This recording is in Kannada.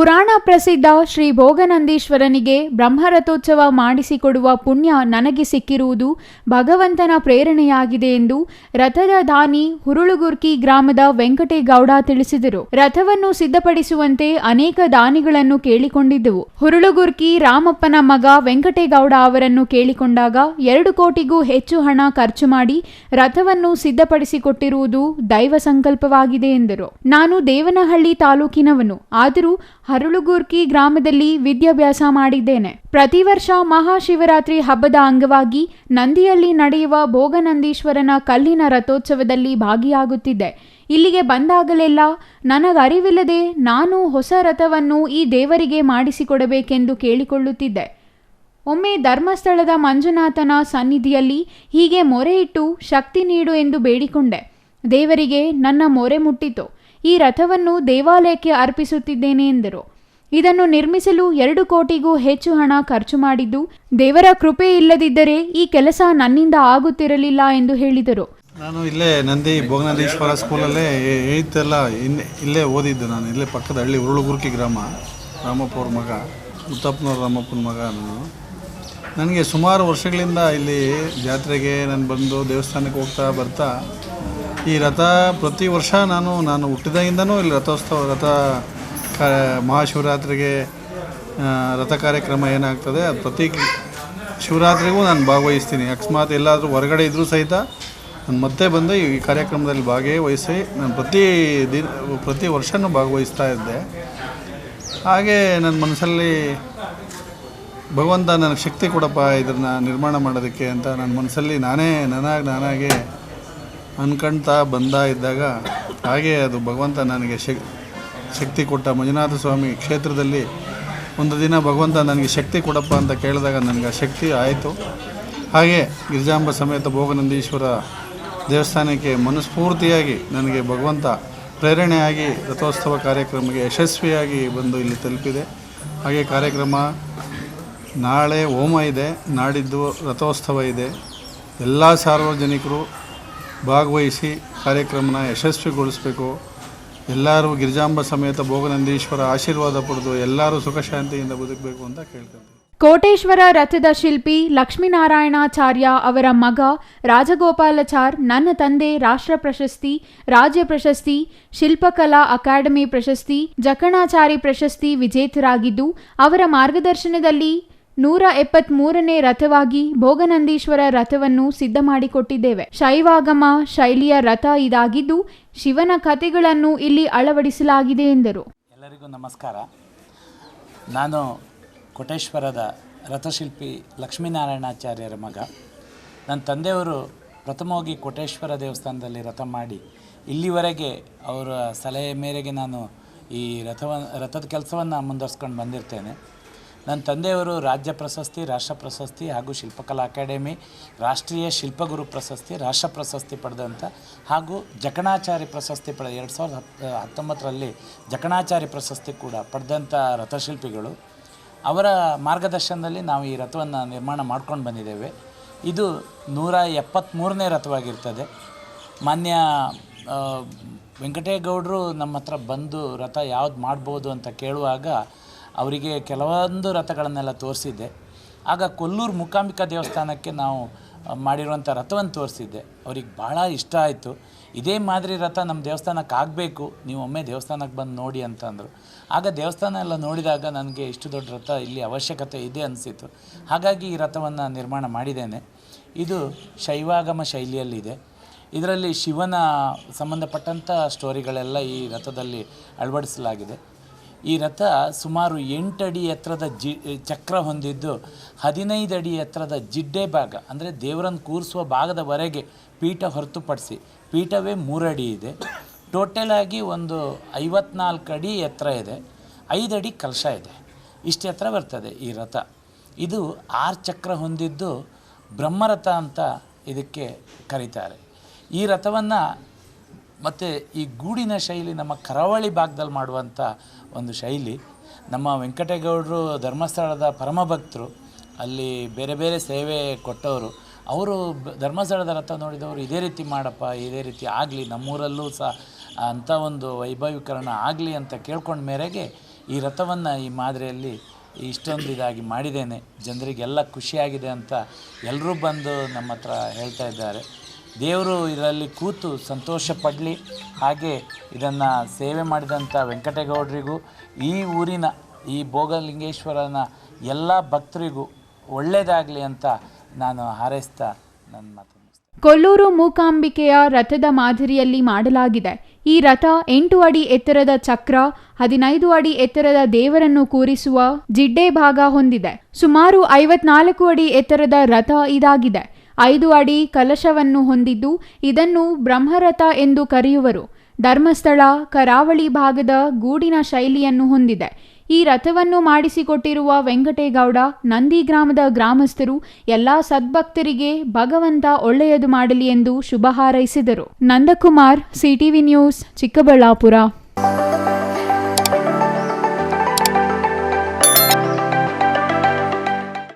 ಪುರಾಣ ಪ್ರಸಿದ್ಧ ಶ್ರೀ ಭೋಗನಂದೀಶ್ವರನಿಗೆ ಬ್ರಹ್ಮರಥೋತ್ಸವ ಮಾಡಿಸಿಕೊಡುವ ಪುಣ್ಯ ನನಗೆ ಸಿಕ್ಕಿರುವುದು ಭಗವಂತನ ಪ್ರೇರಣೆಯಾಗಿದೆ ಎಂದು ರಥದ ದಾನಿ ಹುರುಳುಗುರ್ಕಿ ಗ್ರಾಮದ ವೆಂಕಟೇಗೌಡ ತಿಳಿಸಿದರು. ರಥವನ್ನು ಸಿದ್ಧಪಡಿಸುವಂತೆ ಅನೇಕ ದಾನಿಗಳನ್ನು ಕೇಳಿಕೊಂಡಿದ್ದೆವು. ಹುರುಳುಗುರ್ಕಿ ರಾಮಪ್ಪನ ಮಗ ವೆಂಕಟೇಗೌಡ ಅವರನ್ನು ಕೇಳಿಕೊಂಡಾಗ ಎರಡು ಕೋಟಿಗೂ ಹೆಚ್ಚು ಹಣ ಖರ್ಚು ಮಾಡಿ ರಥವನ್ನು ಸಿದ್ಧಪಡಿಸಿಕೊಟ್ಟಿರುವುದು ದೈವ ಸಂಕಲ್ಪವಾಗಿದೆ ಎಂದರು. ನಾನು ದೇವನಹಳ್ಳಿ ತಾಲೂಕಿನವನು. ಆದರೂ ಹರಳುಗುರ್ಕಿ ಗ್ರಾಮದಲ್ಲಿ ವಿದ್ಯಾಭ್ಯಾಸ ಮಾಡಿದ್ದೇನೆ. ಪ್ರತಿ ವರ್ಷ ಮಹಾಶಿವರಾತ್ರಿ ಹಬ್ಬದ ಅಂಗವಾಗಿ ನಂದಿಯಲ್ಲಿ ನಡೆಯುವ ಭೋಗನಂದೀಶ್ವರನ ಕಲ್ಲಿನ ರಥೋತ್ಸವದಲ್ಲಿ ಭಾಗಿಯಾಗುತ್ತಿದ್ದೆ. ಇಲ್ಲಿಗೆ ಬಂದಾಗಲೆಲ್ಲ ನನಗರಿವಿಲ್ಲದೆ ನಾನು ಹೊಸ ರಥವನ್ನು ಈ ದೇವರಿಗೆ ಮಾಡಿಸಿಕೊಡಬೇಕೆಂದು ಕೇಳಿಕೊಳ್ಳುತ್ತಿದ್ದೆ. ಒಮ್ಮೆ ಧರ್ಮಸ್ಥಳದ ಮಂಜುನಾಥನ ಸನ್ನಿಧಿಯಲ್ಲಿ ಹೀಗೆ ಮೊರೆ ಇಟ್ಟು ಶಕ್ತಿ ನೀಡು ಎಂದು ಬೇಡಿಕೊಂಡೆ. ದೇವರಿಗೆ ನನ್ನ ಮೊರೆ ಮುಟ್ಟಿತು. ಈ ರಥವನ್ನು ದೇವಾಲಯಕ್ಕೆ ಅರ್ಪಿಸುತ್ತಿದ್ದೇನೆ ಎಂದರು. ಇದನ್ನು ನಿರ್ಮಿಸಲು ಎರಡು ಕೋಟಿಗೂ ಹೆಚ್ಚು ಹಣ ಖರ್ಚು ಮಾಡಿದ್ದು, ದೇವರ ಕೃಪೆ ಇಲ್ಲದಿದ್ದರೆ ಈ ಕೆಲಸ ನನ್ನಿಂದ ಆಗುತ್ತಿರಲಿಲ್ಲ ಎಂದು ಹೇಳಿದರು. ನಾನು ಇಲ್ಲೇ ನಂದಿ ಭೋಗನಾಥೇಶ್ವರ ಸ್ಕೂಲಲ್ಲೇ ಏಯ್ತೆಲ್ಲ ಇಲ್ಲೇ ಇಲ್ಲೇ ಓದಿದ್ದು ನಾನು. ಇಲ್ಲೇ ಪಕ್ಕದ ಹಳ್ಳಿ ಉರುಳುಗುರ್ಕಿ ಗ್ರಾಮ ರಾಮಪ್ಪ ಮಗ, ಮುತ್ತಪ್ಪನವ್ರ ರಾಮಪ್ಪನ ಮಗ ನಾನು. ನನಗೆ ಸುಮಾರು ವರ್ಷಗಳಿಂದ ಇಲ್ಲಿ ಜಾತ್ರೆಗೆ ನಾನು ಬಂದು ದೇವಸ್ಥಾನಕ್ಕೆ ಹೋಗ್ತಾ ಬರ್ತಾ, ಈ ರಥ ಪ್ರತಿ ವರ್ಷ ನಾನು ನಾನು ಹುಟ್ಟಿದಾಗಿಂದನೂ ಇಲ್ಲಿ ರಥೋತ್ಸವ ರಥ ಕ, ಮಹಾಶಿವರಾತ್ರಿಗೆ ರಥ ಕಾರ್ಯಕ್ರಮ ಏನಾಗ್ತದೆ, ಅದು ಪ್ರತಿ ಶಿವರಾತ್ರಿಗೂ ನಾನು ಭಾಗವಹಿಸ್ತೀನಿ. ಅಕಸ್ಮಾತ್ ಎಲ್ಲಾದರೂ ಹೊರಗಡೆ ಇದ್ದರೂ ಸಹಿತ ನಾನು ಮತ್ತೆ ಬಂದು ಈ ಕಾರ್ಯಕ್ರಮದಲ್ಲಿ ಭಾಗವಹಿಸಿ ನಾನು ಪ್ರತಿ ದಿನ, ಪ್ರತಿ ವರ್ಷವೂ ಭಾಗವಹಿಸ್ತಾ ಇದ್ದೆ. ಹಾಗೆ ನನ್ನ ಮನಸ್ಸಲ್ಲಿ ಭಗವಂತ ನನಗೆ ಶಕ್ತಿ ಕೊಡಪ್ಪ ಇದನ್ನು ನಿರ್ಮಾಣ ಮಾಡೋದಕ್ಕೆ ಅಂತ ನನ್ನ ಮನಸ್ಸಲ್ಲಿ ನಾನೇ ನನಗೆ ನಾನಾಗೆ ಅನ್ಕೊಳ್ತಾ ಬಂದ ಇದ್ದಾಗ, ಹಾಗೆ ಅದು ಭಗವಂತ ನನಗೆ ಶಕ್ ಶಕ್ತಿ ಕೊಟ್ಟ ಮಂಜುನಾಥ ಸ್ವಾಮಿ ಕ್ಷೇತ್ರದಲ್ಲಿ ಒಂದು ದಿನ ಭಗವಂತ ನನಗೆ ಶಕ್ತಿ ಕೊಡಪ್ಪ ಅಂತ ಕೇಳಿದಾಗ ನನಗೆ ಶಕ್ತಿ ಆಯಿತು. ಹಾಗೆ ಗಿರಿಜಾಂಬ ಸಮೇತ ಭೋಗನಂದೀಶ್ವರ ದೇವಸ್ಥಾನಕ್ಕೆ ಮನಸ್ಫೂರ್ತಿಯಾಗಿ ನನಗೆ ಭಗವಂತ ಪ್ರೇರಣೆಯಾಗಿ ರಥೋತ್ಸವ ಕಾರ್ಯಕ್ರಮಕ್ಕೆ ಯಶಸ್ವಿಯಾಗಿ ಬಂದು ಇಲ್ಲಿ ತಲುಪಿದೆ. ಹಾಗೆ ಕಾರ್ಯಕ್ರಮ ನಾಳೆ ಹೋಮ ಇದೆ, ನಾಡಿದ್ದು ರಥೋತ್ಸವ ಇದೆ. ಎಲ್ಲ ಸಾರ್ವಜನಿಕರು ಭಾಗವಹಿಸಿ ಕಾರ್ಯಕ್ರಮನ ಯಶಸ್ವಿಗೊಳಿಸಬೇಕು. ಎಲ್ಲರೂ ಗಿರಿಜಾಂಬ ಸಮೇತ ಭೋಗನಂದೀಶ್ವರ ಆಶೀರ್ವಾದ ಪಡೆದು ಎಲ್ಲರೂ ಸುಖ ಶಾಂತಿಯಿಂದ ಬದುಕಬೇಕು ಅಂತ ಕೇಳ್ಕೊಳ್ತೀನಿ ಕೋಟೇಶ್ವರ ರಥದ ಶಿಲ್ಪಿ ಲಕ್ಷ್ಮೀನಾರಾಯಣಾಚಾರ್ಯ ಅವರ ಮಗ ರಾಜಗೋಪಾಲಾಚಾರ್, ನನ್ನ ತಂದೆ ರಾಷ್ಟ್ರ ಪ್ರಶಸ್ತಿ, ರಾಜ್ಯ ಪ್ರಶಸ್ತಿ, ಶಿಲ್ಪಕಲಾ ಅಕಾಡೆಮಿ ಪ್ರಶಸ್ತಿ, ಜಕಣಾಚಾರಿ ಪ್ರಶಸ್ತಿ ವಿಜೇತರಾಗಿದ್ದು ಅವರ ಮಾರ್ಗದರ್ಶನದಲ್ಲಿ ನೂರ ಎಪ್ಪತ್ಮೂರನೇ ರಥವಾಗಿ ಭೋಗನಂದೀಶ್ವರ ರಥವನ್ನು ಸಿದ್ಧ ಮಾಡಿಕೊಟ್ಟಿದ್ದೇವೆ ಶೈವಾಗಮ ಶೈಲಿಯ ರಥ ಇದಾಗಿದ್ದು, ಶಿವನ ಕಥೆಗಳನ್ನು ಇಲ್ಲಿ ಅಳವಡಿಸಲಾಗಿದೆ ಎಂದರು. ಎಲ್ಲರಿಗೂ ನಮಸ್ಕಾರ. ನಾನು ಕೋಟೇಶ್ವರದ ರಥಶಿಲ್ಪಿ ಲಕ್ಷ್ಮೀನಾರಾಯಣಾಚಾರ್ಯರ ಮಗ. ನನ್ನ ತಂದೆಯವರು ಪ್ರಥಮವಾಗಿ ಕೋಟೇಶ್ವರ ದೇವಸ್ಥಾನದಲ್ಲಿ ರಥ ಮಾಡಿ, ಇಲ್ಲಿವರೆಗೆ ಅವರ ಸಲಹೆ ಮೇರೆಗೆ ನಾನು ಈ ರಥವ, ರಥದ ಕೆಲಸವನ್ನು ಮುಂದುವರ್ಸ್ಕೊಂಡು ಬಂದಿರ್ತೇನೆ. ನನ್ನ ತಂದೆಯವರು ರಾಜ್ಯ ಪ್ರಶಸ್ತಿ, ರಾಷ್ಟ್ರ ಪ್ರಶಸ್ತಿ ಹಾಗೂ ಶಿಲ್ಪಕಲಾ ಅಕಾಡೆಮಿ, ರಾಷ್ಟ್ರೀಯ ಶಿಲ್ಪಗುರು ಪ್ರಶಸ್ತಿ, ರಾಷ್ಟ್ರ ಪ್ರಶಸ್ತಿ ಪಡೆದಂಥ ಹಾಗೂ ಜಕಣಾಚಾರಿ ಪ್ರಶಸ್ತಿ ಪಡೆದ ಎರಡು ಸಾವಿರದ ಹತ್ತು ಹತ್ತೊಂಬತ್ತರಲ್ಲಿ ಜಕಣಾಚಾರಿ ಪ್ರಶಸ್ತಿ ಕೂಡ ಪಡೆದಂಥ ರಥಶಿಲ್ಪಿಗಳು. ಅವರ ಮಾರ್ಗದರ್ಶನದಲ್ಲಿ ನಾವು ಈ ರಥವನ್ನು ನಿರ್ಮಾಣ ಮಾಡ್ಕೊಂಡು ಬಂದಿದ್ದೇವೆ. ಇದು ನೂರ ಎಪ್ಪತ್ತ್ಮೂರನೇ ರಥವಾಗಿರ್ತದೆ. ಮಾನ್ಯ ವೆಂಕಟೇಗೌಡರು ನಮ್ಮ ಹತ್ರ ಬಂದು ರಥ ಯಾವ್ದು ಮಾಡ್ಬೋದು ಅಂತ ಕೇಳುವಾಗ ಅವರಿಗೆ ಕೆಲವೊಂದು ರಥಗಳನ್ನೆಲ್ಲ ತೋರಿಸಿದ್ದೆ. ಆಗ ಕೊಲ್ಲೂರು ಮೂಕಾಂಬಿಕಾ ದೇವಸ್ಥಾನಕ್ಕೆ ನಾವು ಮಾಡಿರುವಂಥ ರಥವನ್ನು ತೋರಿಸಿದ್ದೆ. ಅವ್ರಿಗೆ ಭಾಳ ಇಷ್ಟ ಆಯಿತು. ಇದೇ ಮಾದರಿ ರಥ ನಮ್ಮ ದೇವಸ್ಥಾನಕ್ಕೆ ಆಗಬೇಕು, ನೀವು ಒಮ್ಮೆ ದೇವಸ್ಥಾನಕ್ಕೆ ಬಂದು ನೋಡಿ ಅಂತಂದರು ಆಗ ದೇವಸ್ಥಾನ ಎಲ್ಲ ನೋಡಿದಾಗ ನನಗೆ ಇಷ್ಟು ದೊಡ್ಡ ರಥ ಇಲ್ಲಿ ಅವಶ್ಯಕತೆ ಇದೆ ಅನಿಸಿತು ಹಾಗಾಗಿ ಈ ರಥವನ್ನು ನಿರ್ಮಾಣ ಮಾಡಿದ್ದೇನೆ. ಇದು ಶೈವಾಗಮ ಶೈಲಿಯಲ್ಲಿದೆ. ಇದರಲ್ಲಿ ಶಿವನ ಸಂಬಂಧಪಟ್ಟಂಥ ಸ್ಟೋರಿಗಳೆಲ್ಲ ಈ ರಥದಲ್ಲಿ ಅಳವಡಿಸಲಾಗಿದೆ. ಈ ರಥ ಸುಮಾರು ಎಂಟಡಿ ಎತ್ತರದ ಜಿ ಚಕ್ರ ಹೊಂದಿದ್ದು ಹದಿನೈದು ಅಡಿ ಎತ್ತರದ ಜಿಡ್ಡೆ ಭಾಗ, ಅಂದರೆ ದೇವರನ್ನು ಕೂರಿಸುವ ಭಾಗದವರೆಗೆ ಪೀಠ ಹೊರತುಪಡಿಸಿ ಪೀಠವೇ ಮೂರಡಿ ಇದೆ. ಟೋಟಲ್ ಆಗಿ ಒಂದು ಐವತ್ನಾಲ್ಕು ಅಡಿ ಎತ್ತರ ಇದೆ. ಐದು ಅಡಿ ಕಲಶ ಇದೆ. ಇಷ್ಟು ಎತ್ತರ ಬರ್ತದೆ ಈ ರಥ. ಇದು ಆರು ಚಕ್ರ ಹೊಂದಿದ್ದು ಬ್ರಹ್ಮರಥ ಅಂತ ಇದಕ್ಕೆ ಕರೀತಾರೆ. ಈ ರಥವನ್ನು ಮತ್ತು ಈ ಗೂಡಿನ ಶೈಲಿ ನಮ್ಮ ಕರಾವಳಿ ಭಾಗದಲ್ಲಿ ಮಾಡುವಂಥ ಒಂದು ಶೈಲಿ, ನಮ್ಮ ವೆಂಕಟೇಗೌಡರು ಧರ್ಮಸ್ಥಳದ ಪರಮಭಕ್ತರು, ಅಲ್ಲಿ ಬೇರೆ ಬೇರೆ ಸೇವೆ ಕೊಟ್ಟವರು, ಅವರು ಧರ್ಮಸ್ಥಳದ ರಥ ನೋಡಿದವರು ಇದೇ ರೀತಿ ಮಾಡಪ್ಪ, ಇದೇ ರೀತಿ ಆಗಲಿ, ನಮ್ಮೂರಲ್ಲೂ ಸಹ ಅಂಥ ಒಂದು ವೈಭವೀಕರಣ ಆಗಲಿ ಅಂತ ಕೇಳ್ಕೊಂಡ ಮೇರೆಗೆ ಈ ರಥವನ್ನು ಈ ಮಾದರಿಯಲ್ಲಿ ಇಷ್ಟೊಂದು ಇದಾಗಿ ಮಾಡಿದ್ದೇನೆ. ಜನರಿಗೆಲ್ಲ ಖುಷಿಯಾಗಿದೆ ಅಂತ ಎಲ್ಲರೂ ಬಂದು ನಮ್ಮ ಹತ್ರ ಹೇಳ್ತಾ ಇದ್ದಾರೆ. ದೇವರು ಇದರಲ್ಲಿ ಕೂತು ಸಂತೋಷ ಪಡಲಿ. ಹಾಗೆ ಇದನ್ನು ಸೇವೆ ಮಾಡಿದಂಥ ವೆಂಕಟೇಗೌಡರಿಗೂ, ಈ ಊರಿನ ಈ ಭೋಗಲಿಂಗೇಶ್ವರನ ಎಲ್ಲ ಭಕ್ತರಿಗೂ ಒಳ್ಳೆಯದಾಗಲಿ ಅಂತ ನಾನು ಹಾರೈಸ್ತಾ ನನ್ನ ಮಾತು ಕೊಲ್ಲೂರು ಮೂಕಾಂಬಿಕೆಯ ರಥದ ಮಾದರಿಯಲ್ಲಿ ಮಾಡಲಾಗಿದೆ. ಈ ರಥ ಎಂಟು ಅಡಿ ಎತ್ತರದ ಚಕ್ರ, ಹದಿನೈದು ಅಡಿ ಎತ್ತರದ ದೇವರನ್ನು ಕೂರಿಸುವ ಜಿಡ್ಡೆ ಭಾಗ ಹೊಂದಿದೆ. ಸುಮಾರು ಐವತ್ನಾಲ್ಕು ಅಡಿ ಎತ್ತರದ ರಥ ಇದಾಗಿದೆ. ಐದು ಅಡಿ ಕಲಶವನ್ನು ಹೊಂದಿದ್ದು ಇದನ್ನು ಬ್ರಹ್ಮರಥ ಎಂದು ಕರೆಯುವರು. ಧರ್ಮಸ್ಥಳ, ಕರಾವಳಿ ಭಾಗದ ಗೂಡಿನ ಶೈಲಿಯನ್ನು ಹೊಂದಿದೆ. ಈ ರಥವನ್ನು ಮಾಡಿಸಿಕೊಟ್ಟಿರುವ ವೆಂಕಟೇಗೌಡ, ನಂದಿ ಗ್ರಾಮದ ಗ್ರಾಮಸ್ಥರು ಎಲ್ಲಾ ಸದ್ಭಕ್ತರಿಗೆ ಭಗವಂತ ಒಳ್ಳೆಯದು ಮಾಡಲಿ ಎಂದು ಶುಭ ಹಾರೈಸಿದರು. Nandakumar, CTV news, Chikkaballapur.